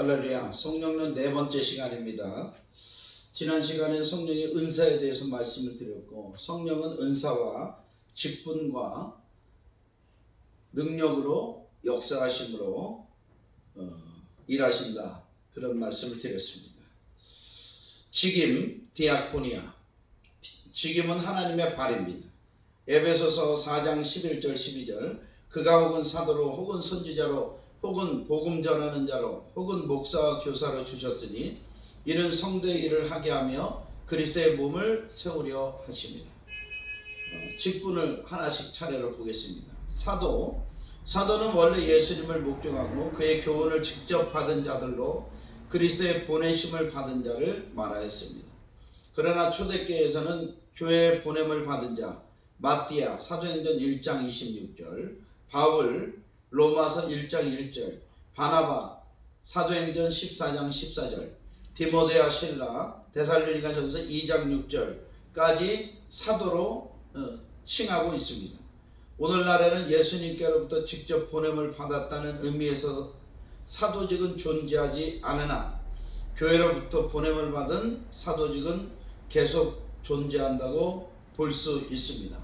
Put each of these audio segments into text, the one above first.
할렐루야. 성령은 네 번째 시간입니다. 지난 시간에 성령의 은사에 대해서 말씀을 드렸고, 성령은 은사와 직분과 능력으로 역사하심으로 어, 일하신다. 그런 말씀을 드렸습니다. 직임, 디아코니아. 직임은 하나님의 발입니다. 에베소서 4장 11절 12절 그가 혹은 사도로 혹은 선지자로 혹은 복음 전하는 자로 혹은 목사와 교사로 주셨으니 이는 성도의 일을 하게 하며 그리스도의 몸을 세우려 하십니다. 어, 직분을 하나씩 차례로 보겠습니다. 사도 사도는 원래 예수님을 목격하고 그의 교훈을 직접 받은 자들로 그리스도의 보내심을 받은 자를 말하였습니다. 그러나 초대교회에서는 교회의 보냄을 받은 자 마띠아 사도행전 1장 26절 바울 로마서 1장 1절 바나바 사도행전 14장 14절 디모데와 실라 데살로니가 전서 2장 6절까지 사도로 어, 칭하고 있습니다. 오늘날에는 예수님께로부터 직접 보냄을 받았다는 의미에서 사도직은 존재하지 않으나 교회로부터 보냄을 받은 사도직은 계속 존재한다고 볼 수 있습니다.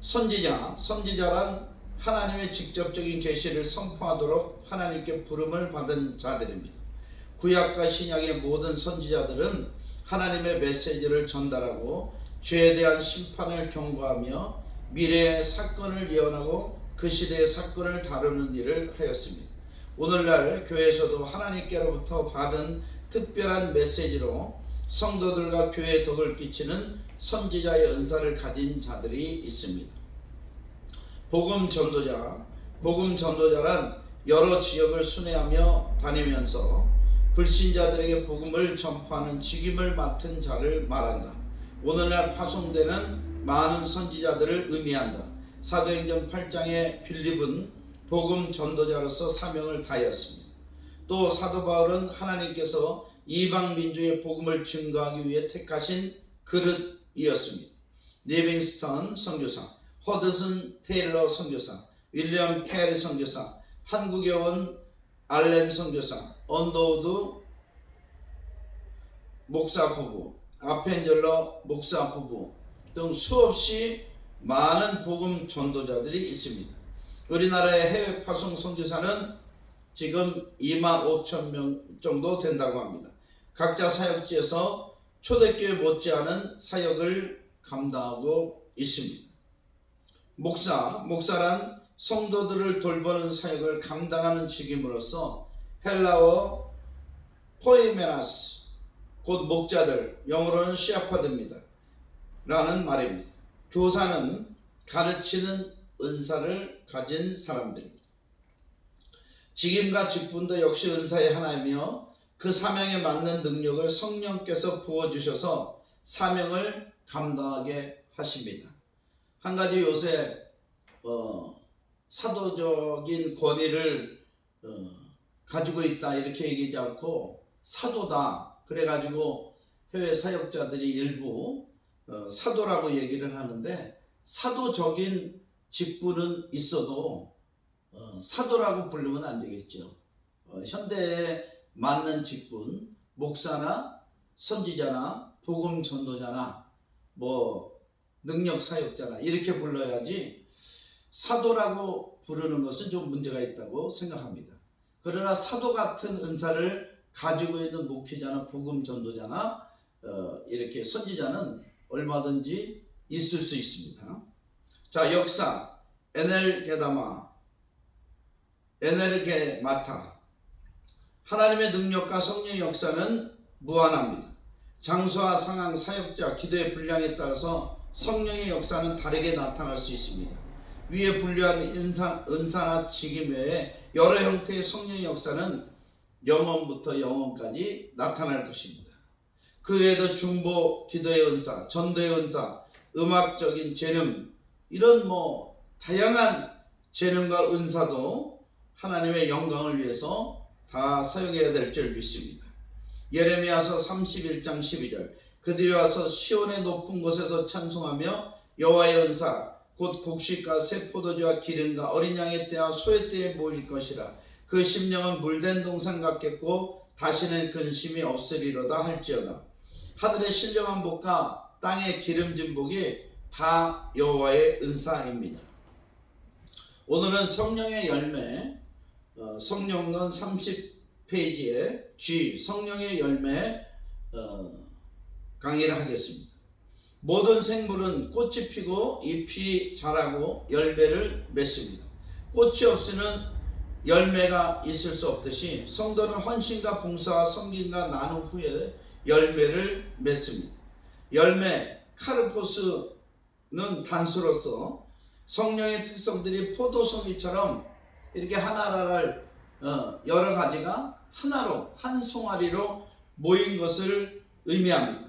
선지자, 선지자란 하나님의 직접적인 계시를 선포하도록 하나님께 부름을 받은 자들입니다. 구약과 신약의 모든 선지자들은 하나님의 메시지를 전달하고 죄에 대한 심판을 경고하며 미래의 사건을 예언하고 그 시대의 사건을 다루는 일을 하였습니다. 오늘날 교회에서도 하나님께로부터 받은 특별한 메시지로 성도들과 교회에 덕을 끼치는 선지자의 은사를 가진 자들이 있습니다. 복음 전도자, 복음 전도자란 여러 지역을 순회하며 다니면서 불신자들에게 복음을 전파하는 직임을 맡은 자를 말한다. 오늘날 파송되는 많은 선지자들을 의미한다. 사도행전 8장의 빌립은 복음 전도자로서 사명을 다하였습니다. 또 사도 바울은 하나님께서 이방 민족의 복음을 증거하기 위해 택하신 그릇이었습니다. 리빙스턴 선교사, 허드슨 테일러 선교사, 윌리엄 캐리 선교사, 한국에 온 알렌 선교사, 언더우드 목사 부부, 아펜젤러 목사 부부 등 수없이 많은 복음 전도자들이 있습니다. 우리나라의 해외 파송 선교사는 지금 2만 5천 명 정도 된다고 합니다. 각자 사역지에서 초대교회 못지않은 사역을 감당하고 있습니다. 목사, 목사란 성도들을 돌보는 사역을 감당하는 직임으로서 헬라어 포이메나스, 곧 목자들, 영어로는 시아파드입니다. 라는 말입니다. 교사는 가르치는 은사를 가진 사람들입니다. 직임과 직분도 역시 은사의 하나이며 그 사명에 맞는 능력을 성령께서 부어주셔서 사명을 감당하게 하십니다. 한 가지 요새 어, 사도적인 권위를 어, 가지고 있다 이렇게 얘기하지 않고 사도다 그래가지고 해외 사역자들이 일부 어, 사도라고 얘기를 하는데 사도적인 직분은 있어도 어, 사도라고 부르면 안 되겠죠. 어, 현대에 맞는 직분, 목사나 선지자나 복음 전도자나 뭐 능력 사역자나 이렇게 불러야지 사도라고 부르는 것은 좀 문제가 있다고 생각합니다. 그러나 사도 같은 은사를 가지고 있는 목회자나 복음 전도자나 어, 이렇게 선지자는 얼마든지 있을 수 있습니다. 자 역사 에넬게다마 에넬게마타 하나님의 능력과 성령의 역사는 무한합니다. 장소와 상황, 사역자, 기도의 분량에 따라서 성령의 역사는 다르게 나타날 수 있습니다. 위에 분류한 은사, 은사나 직임 외에 여러 형태의 성령의 역사는 영원부터 영원까지 나타날 것입니다. 그 외에도 중보, 기도의 은사, 전도의 은사, 음악적인 재능 이런 뭐 다양한 재능과 은사도 하나님의 영광을 위해서 다 사용해야 될 줄 믿습니다. 예레미야서 31장 12절 그들이 와서 시온의 높은 곳에서 찬송하며 여호와의 은사 곧 곡식과 새 포도주와 기름과 어린 양의 때와 소의 때에 모일 것이라 그 심령은 물된 동산 같겠고 다시는 근심이 없으리로다 할지어다 하늘의 신령한 복과 땅의 기름진 복이 다 여호와의 은사입니다. 오늘은 성령의 열매 어, 성령론 30페이지에 G 성령의 열매 어, 강의를 하겠습니다. 모든 생물은 꽃이 피고 잎이 자라고 열매를 맺습니다. 꽃이 없이는 열매가 있을 수 없듯이 성도는 헌신과 봉사와 섬김과 나눔 후에 열매를 맺습니다. 열매 카르포스는 단수로서 성령의 특성들이 포도송이처럼 이렇게 하나를 어, 여러 가지가 하나로 한 송아리로 모인 것을 의미합니다.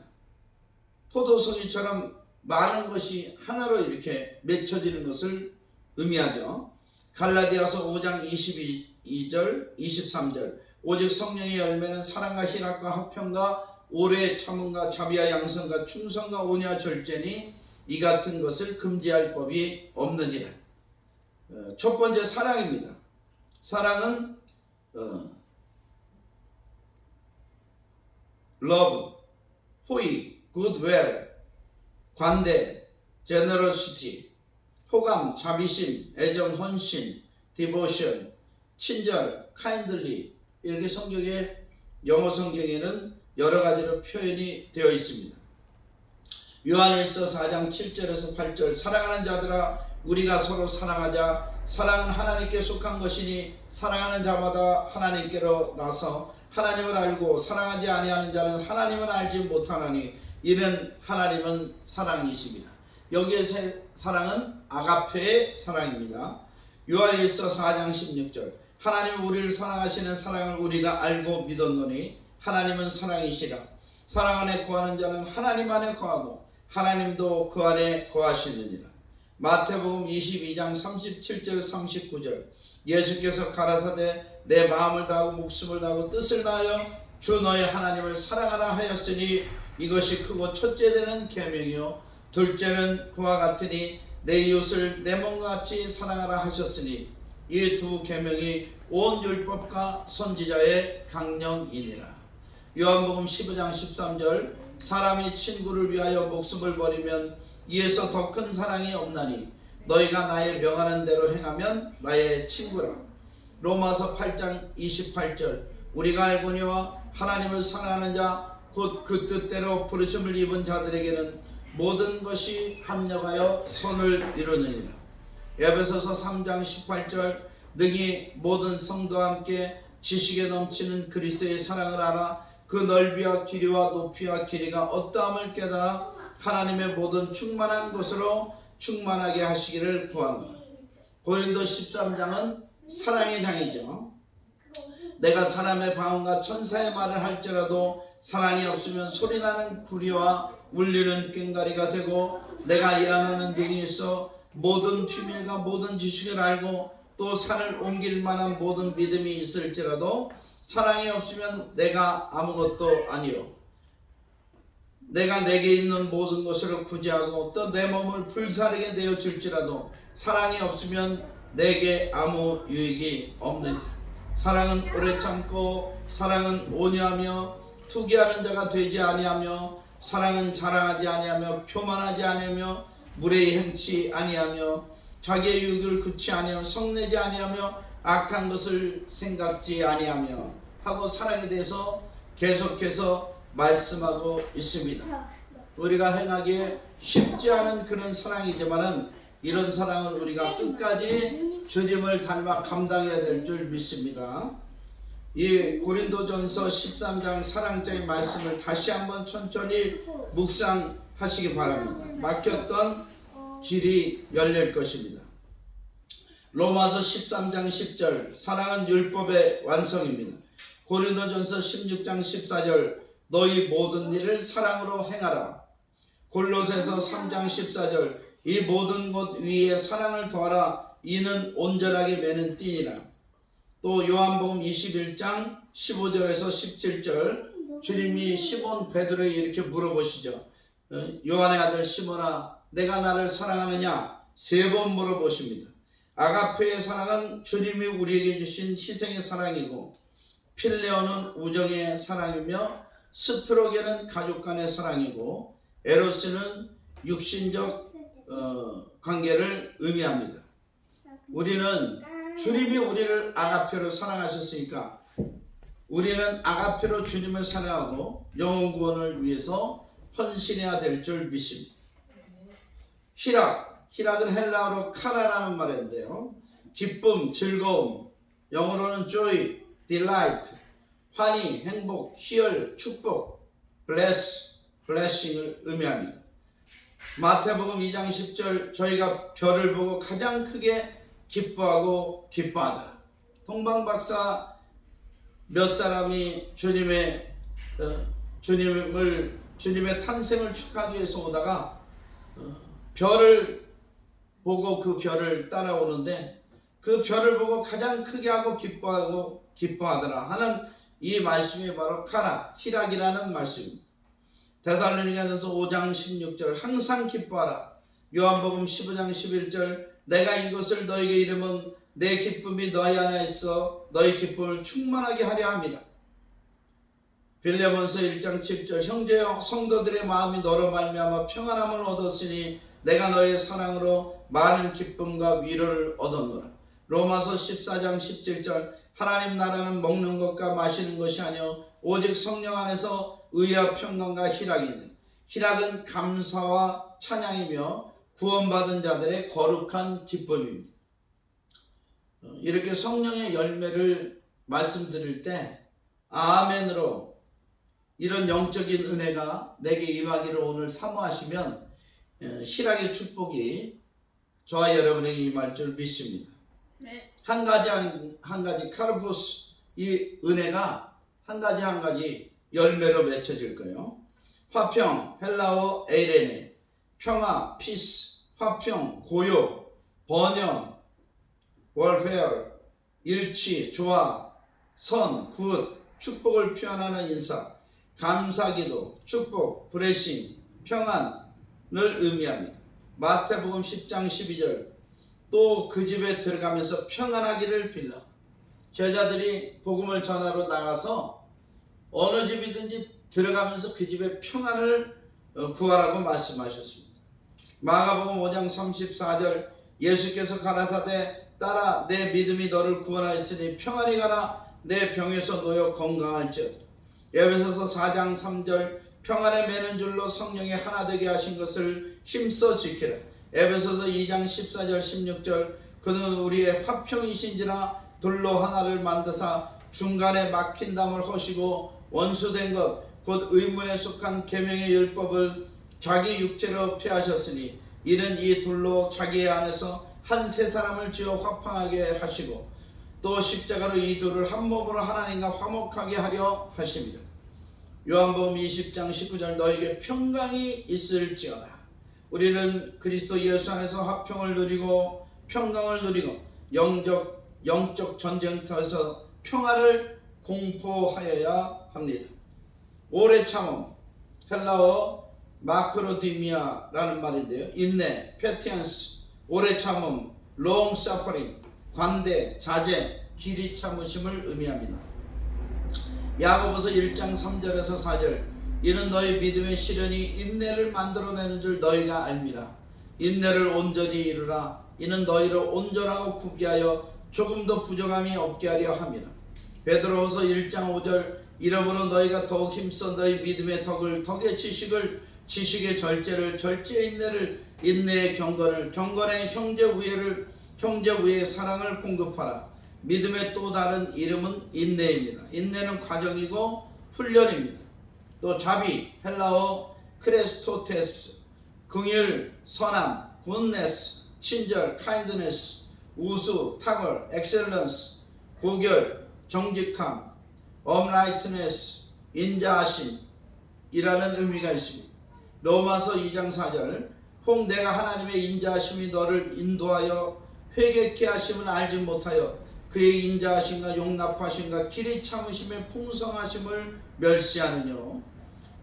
포도송이처럼 많은 것이 하나로 이렇게 맺혀지는 것을 의미하죠. 갈라디아서 5장 22절, 23절. 오직 성령의 열매는 사랑과 희락과 화평과 오래 참음과 자비와 양성과 충성과 온유와 절제니 이 같은 것을 금지할 법이 없느니라. 어, 첫 번째 사랑입니다. 사랑은 어, love, 호의, goodwill, 관대, generosity, 호감, 자비심, 애정, 헌신, devotion, 친절, kindly 이렇게 성경에 영어 성경에는 여러 가지로 표현이 되어 있습니다. 요한일서 4장 7절에서 8절 사랑하는 자들아 우리가 서로 사랑하자 사랑은 하나님께 속한 것이니 사랑하는 자마다 하나님께로 나서 하나님을 알고 사랑하지 아니하는 자는 하나님을 알지 못하나니 이는 하나님은 사랑이십니다. 여기에서 사랑은 아가페의 사랑입니다. 요한일서 4장 16절 하나님 우리를 사랑하시는 사랑을 우리가 알고 믿었노니 하나님은 사랑이시라 사랑 안에 거하는 자는 하나님 안에 거하고 하나님도 그 안에 거하시느니라 마태복음 22장 37절 39절 예수께서 가라사대 내 마음을 다하고 목숨을 다하고 뜻을 다하여 주 너의 하나님을 사랑하라 하였으니 이것이 크고 첫째 되는 계명이요 둘째는 그와 같으니 내 이웃을 내 몸같이 사랑하라 하셨으니 이 두 계명이 온 율법과 선지자의 강령이니라. 요한복음 15장 13절 사람이 친구를 위하여 목숨을 버리면 이에서 더 큰 사랑이 없나니 너희가 나의 명하는 대로 행하면 나의 친구라. 로마서 8장 28절 우리가 알거니와 하나님을 사랑하는 자 곧 그 뜻대로 부르심을 입은 자들에게는 모든 것이 합력하여 선을 이루느니라. 에베소서 3장 18절 능히 모든 성도와 함께 지식에 넘치는 그리스도의 사랑을 알아 그 넓이와 길이와 높이와 길이가 어떠함을 깨달아 하나님의 모든 충만한 것으로 충만하게 하시기를 구합니다. 고린도 13장은 사랑의 장이죠. 내가 사람의 방언과 천사의 말을 할지라도 사랑이 없으면 소리나는 구리와 울리는 꽹가리가 되고 내가 일하는 등이 있어 모든 비밀과 모든 지식을 알고 또 산을 옮길 만한 모든 믿음이 있을지라도 사랑이 없으면 내가 아무것도 아니요. 내가 내게 있는 모든 것을 구제하고 또 내 몸을 불사르게 되어 줄지라도 사랑이 없으면 내게 아무 유익이 없느니라. 사랑은 오래 참고 사랑은 온유하며 투기하는 자가 되지 아니하며 사랑은 자랑하지 아니하며 표만하지 아니하며 무례히 행치 아니하며 자기의 유익을 그치 아니하며 성내지 아니하며 악한 것을 생각지 아니하며 하고 사랑에 대해서 계속해서 말씀하고 있습니다. 우리가 행하기에 쉽지 않은 그런 사랑이지만은 이런 사랑을 우리가 끝까지 주님을 닮아 감당해야 될 줄 믿습니다. 이 고린도전서 13장 사랑자의 말씀을 다시 한번 천천히 묵상하시기 바랍니다. 막혔던 길이 열릴 것입니다. 로마서 13장 10절 사랑은 율법의 완성입니다. 고린도전서 16장 14절 너희 모든 일을 사랑으로 행하라. 골로새서 3장 14절 이 모든 것 위에 사랑을 더하라 이는 온전하게 매는 띠니라. 또 요한복음 21장 15절에서 17절 주님이 시몬 베드로에 이렇게 물어보시죠. 어, 요한의 아들 시몬아 내가 나를 사랑하느냐 세 번 물어보십니다. 아가페의 사랑은 주님이 우리에게 주신 희생의 사랑이고 필레오는 우정의 사랑이며 스트로게는 가족 간의 사랑이고 에로스는 육신적 어, 관계를 의미합니다. 우리는 주님이 우리를 아가페로 사랑하셨으니까 우리는 아가페로 주님을 사랑하고 영혼 구원을 위해서 헌신해야 될 줄 믿습니다. 희락, 희락은 헬라어로 카라라는 말인데요. 기쁨, 즐거움, 영어로는 joy, delight, 환희, 행복, 희열, 축복, bless, blessing을 의미합니다. 마태복음 2장 10절 저희가 별을 보고 가장 크게 기뻐하고 기뻐하다. 동방 박사 몇 사람이 주님의 어, 주님을 주님의 탄생을 축하하기 위해서 오다가 어, 별을 보고 그 별을 따라오는데 그 별을 보고 가장 크게 하고 기뻐하고 기뻐하더라 하는 이 말씀이 바로 카라 희락이라는 말씀입니다. 데살로니가전서 5장 16절 항상 기뻐하라. 요한복음 15장 11절 내가 이것을 너에게 이름은 내 기쁨이 너희 안에 있어 너희 기쁨을 충만하게 하려 함이라. 빌레몬서 1장 7절 형제여 성도들의 마음이 너로 말미암아 평안함을 얻었으니 내가 너의 사랑으로 많은 기쁨과 위로를 얻었노라. 로마서 14장 17절 하나님 나라는 먹는 것과 마시는 것이 아니요 오직 성령 안에서 의와 평강과 희락이니 희락은 감사와 찬양이며 구원받은 자들의 거룩한 기쁨입니다. 어, 이렇게 성령의 열매를 말씀드릴 때 아멘으로 이런 영적인 은혜가 내게 임하기를 오늘 사모하시면 어, 희락의 축복이 저와 여러분에게 임할 줄 믿습니다. 네. 한 가지 한, 한 가지 카르포스 이 은혜가 한 가지 한 가지 열매로 맺혀질 거예요. 화평 헬라어 에이레네 평화 피스 화평 고요 번영 월페어 일치 조화 선 굿 축복을 표현하는 인사 감사기도 축복 브레싱 평안을 의미합니다. 마태복음 10장 12절 또 그 집에 들어가면서 평안하기를 빌라. 제자들이 복음을 전하러 나가서 어느 집이든지 들어가면서 그 집에 평안을 어, 구하라고 말씀하셨습니다. 마가복음 5장 34절 예수께서 가라사대 따라 내 믿음이 너를 구원하였으니 평안히 가라 내 병에서 놓여 건강할지어다. 에베소서 4장 3절 평안에 매는 줄로 성령이 하나 되게 하신 것을 힘써 지키라. 에베소서 2장 14절 16절 그는 우리의 화평이신지라 돌로 하나를 만드사 중간에 막힌 담을 허시고 원수된 것 곧 의문에 속한 계명의 율법을 자기 육체로 폐하셨으니 이는 이 돌로 자기 안에서 한 세 사람을 지어 화평하게 하시고 또 십자가로 이 둘을 한 몸으로 하나님과 화목하게 하려 하십니다. 요한복음 20장 19절 너에게 평강이 있을지어다. 우리는 그리스도 예수 안에서 화평을 누리고 평강을 누리고 영적 영적 전쟁터에서 평화를 공포하여야 합니다. 오래 참음 헬라어 마크로디미아라는 말인데요. 인내, 페티언스, 오래 참음, long suffering, 관대, 자제, 길이 참으심을 의미합니다. 야고보서 1장 3절에서 4절. 이는 너희 믿음의 시련이 인내를 만들어내는 줄 너희가 알미라. 인내를 온전히 이루라. 이는 너희를 온전하고 구비하여 조금도 부족함이 없게 하려 함이라. 베드로후서 1장 5절. 이러므로 너희가 더욱 힘써 너희 믿음의 덕을 덕의 지식을 지식의 절제를 절제의 인내를 인내의 경건을 경건의 형제 우애를 형제 우애의 사랑을 공급하라 믿음의 또 다른 이름은 인내입니다. 인내는 과정이고 훈련입니다. 또 자비, 헬라어 크레스토테스, 긍휼, 선함, 굿네스, 친절, 카인드네스, 우수, 탁월, 엑셀런스, 고결, 정직함, 엄라이트네스, 인자하심 이라는 의미가 있습니다. 로마서 2장 4절 혹 내가 하나님의 인자하심이 너를 인도하여 회개케 하심을 알지 못하여 그의 인자하심과 용납하심과 길이 참으심의 풍성하심을 멸시하느뇨.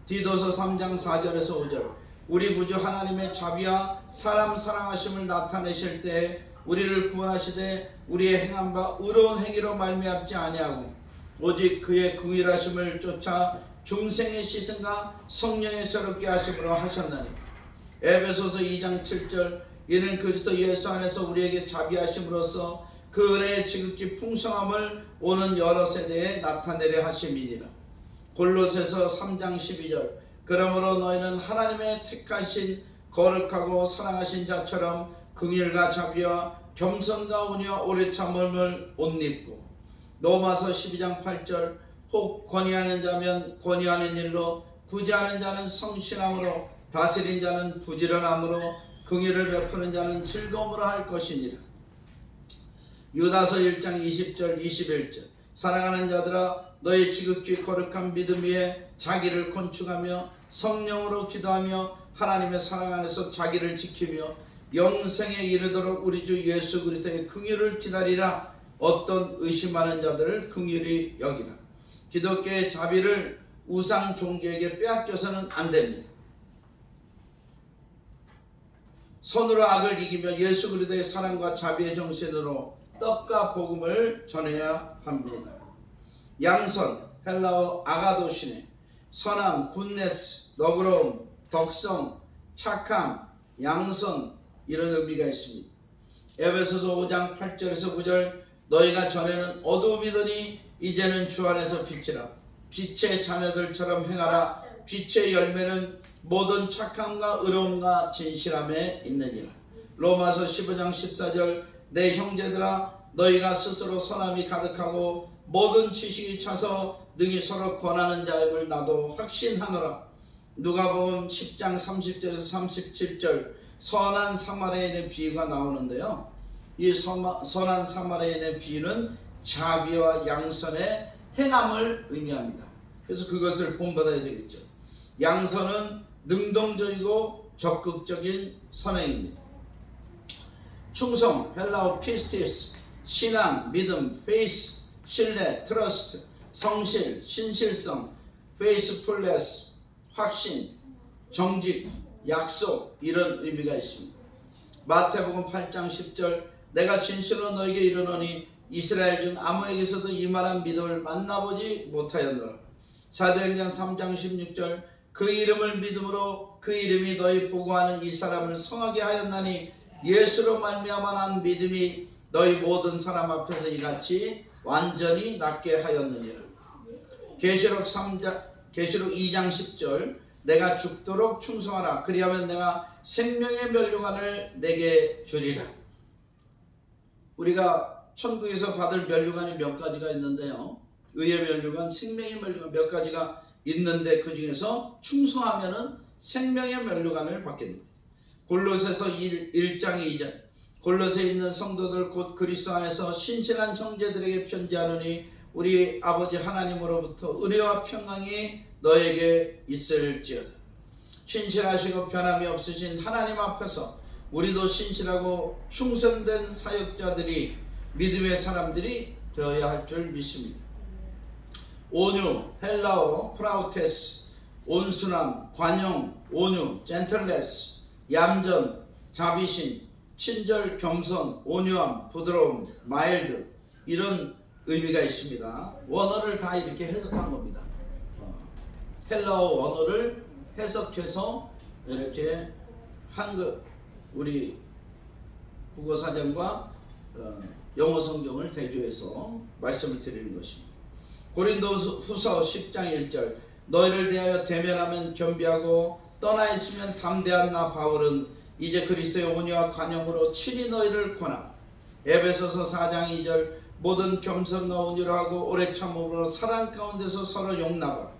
디도서 3장 4절에서 5절 우리 구주 하나님의 자비와 사람 사랑하심을 나타내실 때 우리를 구원하시되 우리의 바 의로운 행위로 말미암지 아니하고 오직 그의 궁일하심을 쫓아 중생의 시승과 성령의 새롭게 하심으로 하셨나니. 에베소서 2장 7절 이는 그리스도 예수 안에서 우리에게 자비하심으로써 그 은혜의 지극히 풍성함을 오는 여러 세대에 나타내려 하심이니라. 골로새서 3장 12절 그러므로 너희는 하나님의 택하신 거룩하고 사랑하신 자처럼 긍휼과 자비와 겸손과 온유와 오래 참음을 옷 입고 로마서 12장 8절 혹 권위하는 자면 권위하는 일로 구제하는 자는 성실함으로 다스린 자는 부지런함으로 긍휼을 베푸는 자는 즐거움으로 할 것이니라. 유다서 1장 20절 21절. 사랑하는 자들아 너희 지극히 거룩한 믿음 위에 자기를 건축하며 성령으로 기도하며 하나님의 사랑 안에서 자기를 지키며 영생에 이르도록 우리 주 예수 그리스도의 긍휼을 기다리라. 어떤 의심하는 자들을 긍휼히 여기라 기독교의 자비를 우상 종교에게 빼앗겨서는 안 됩니다. 손으로 악을 이기며 예수 그리스도의 사랑과 자비의 정신으로 떡과 복음을 전해야 합니다. 양선 헬라어 아가도시네 선함 굿네스 너그러움 덕성 착함 양선 이런 의미가 있습니다. 에베소서 5장 8절에서 9절 너희가 전에는 어두움이더니 이제는 주 안에서 빛이라. 빛의 자녀들처럼 행하라. 빛의 열매는 모든 착함과 의로움과 진실함에 있느니라. 로마서 15장 14절 내 형제들아 너희가 스스로 선함이 가득하고 모든 지식이 차서 능히 서로 권하는 자임을 나도 확신하노라. 누가복음 10장 30절에서 37절 선한 사마리아인의 비유가 나오는데요. 이 선한 사마리아인의 비유는 자비와 양선의 행함을 의미합니다. 그래서 그것을 본받아야 되겠죠. 양선은 능동적이고 적극적인 선행입니다. 충성, 헬라어 피스티스, 신앙, 믿음, 페이스, 신뢰, 트러스트, 성실, 신실성, 페이스풀레스, 확신, 정직, 약속 이런 의미가 있습니다. 마태복음 8장 10절 내가 진실로 너에게 이르노니 이스라엘 중 아무에게서도 이만한 믿음을 만나보지 못하였노라. 사도행전 3장 16절 그 이름을 믿음으로 그 이름이 너희 보고하는 이 사람을 성하게 하였나니 예수로 말미암아 난 믿음이 너희 모든 사람 앞에서 이같이 완전히 낫게 하였느니라. 계시록 3장 계시록 2장 10절 내가 죽도록 충성하라 그리하면 내가 생명의 멸류관을 내게 주리라. 우리가 천국에서 받을 멸류관이 몇 가지가 있는데요. 의의 멸류관, 생명의 멸류관 몇 가지가 있는데 그 중에서 충성하면은 생명의 멸류관을 받게 됩니다. 골로새서 1, 1장 2절 골로새 있는 성도들 곧 그리스도 안에서 신실한 형제들에게 편지하노니 우리 아버지 하나님으로부터 은혜와 평강이 너에게 있을지어다. 신실하시고 변함이 없으신 하나님 앞에서 우리도 신실하고 충성된 사역자들이 믿음의 사람들이 되어야 할 줄 믿습니다. 온유, 헬라어, 프라우테스, 온순함, 관용, 온유, 젠틀레스, 얌전, 자비심, 친절, 겸손, 온유함, 부드러움, 마일드 이런 의미가 있습니다. 원어를 다 이렇게 해석한 겁니다. 어, 헬라어 원어를 해석해서 이렇게 한국 우리 국어 사전과 어, 영어 성경을 대조해서 말씀을 드리는 것입니다. 고린도 후서 10장 1절 너희를 대하여 대면하면 겸비하고 떠나 있으면 담대한 나 바울은 이제 그리스도의 온유와 관용으로 친히 너희를 권함. 에베소서 4장 2절 모든 겸손과 온유로 하고 오래 참음으로 사랑 가운데서 서로 용납하.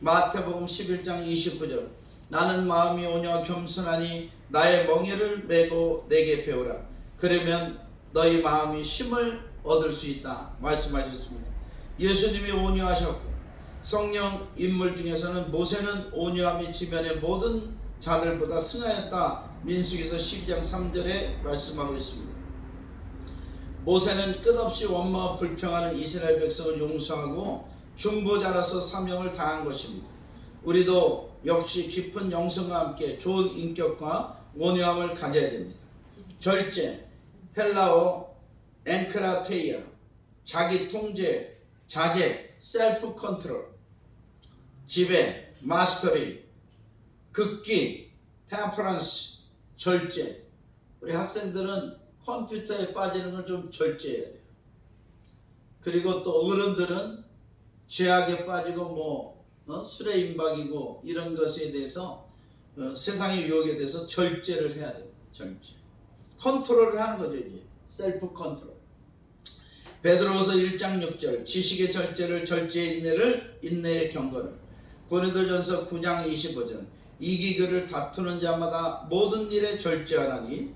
마태복음 11장 29절 나는 마음이 온유와 겸손하니 나의 멍에를 메고 내게 배우라. 그러면 너희 마음이 힘을 얻을 수 있다. 말씀하셨습니다. 예수님이 온유하셨고 성령 인물 중에서는 모세는 온유함이 지면의 모든 자들보다 승하였다. 민수기서 12장 3절에 말씀하고 있습니다. 모세는 끝없이 원망 불평하는 이스라엘 백성을 용서하고 중보자로서 사명을 다한 것입니다. 우리도 역시 깊은 영성과 함께 좋은 인격과 온유함을 가져야 됩니다. 절제, 헬라어 앵크라테이아 자기 통제, 자제, 셀프 컨트롤 지배, 마스터리 극기, 템퍼런스, 절제 우리 학생들은 컴퓨터에 빠지는 걸 좀 절제해야 돼요. 그리고 또 어른들은 죄악에 빠지고 뭐 어? 술에 임박이고 이런 것에 대해서 어, 세상의 유혹에 대해서 절제를 해야 돼요. 절제. 컨트롤을 하는 거죠 이제. 셀프 컨트롤. 베드로후서 1장 6절 지식의 절제를 절제의 인내를 인내의 경건을 고린도전서 9장 25절 이기그를 다투는 자마다 모든 일에 절제하라니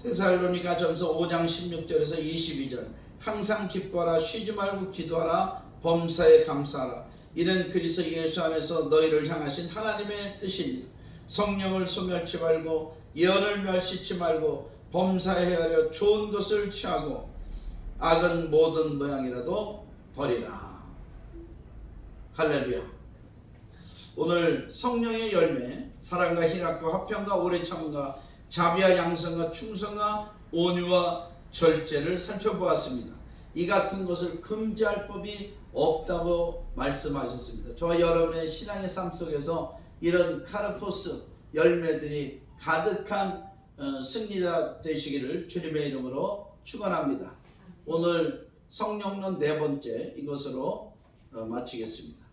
테살로니가 전서 5장 16절에서 22절 항상 기뻐하라 쉬지 말고 기도하라 범사에 감사하라 이는 그리스도 예수 안에서 너희를 향하신 하나님의 뜻이니 성령을 소멸치 말고 예언을 멸시치 말고 범사에 하려 좋은 것을 취하고 악은 모든 모양이라도 버리라 할렐루야 오늘 성령의 열매 사랑과 희락과 화평과 오래 참과 자비와 양성과 충성과 온유와 절제를 살펴보았습니다. 이 같은 것을 금지할 법이 없다고 말씀하셨습니다. 저와 여러분의 신앙의 삶 속에서 이런 카르포스 열매들이 가득한 어, 승리자 되시기를 주님의 이름으로 축원합니다. 오늘 성령론 네 번째 이것으로 어, 마치겠습니다.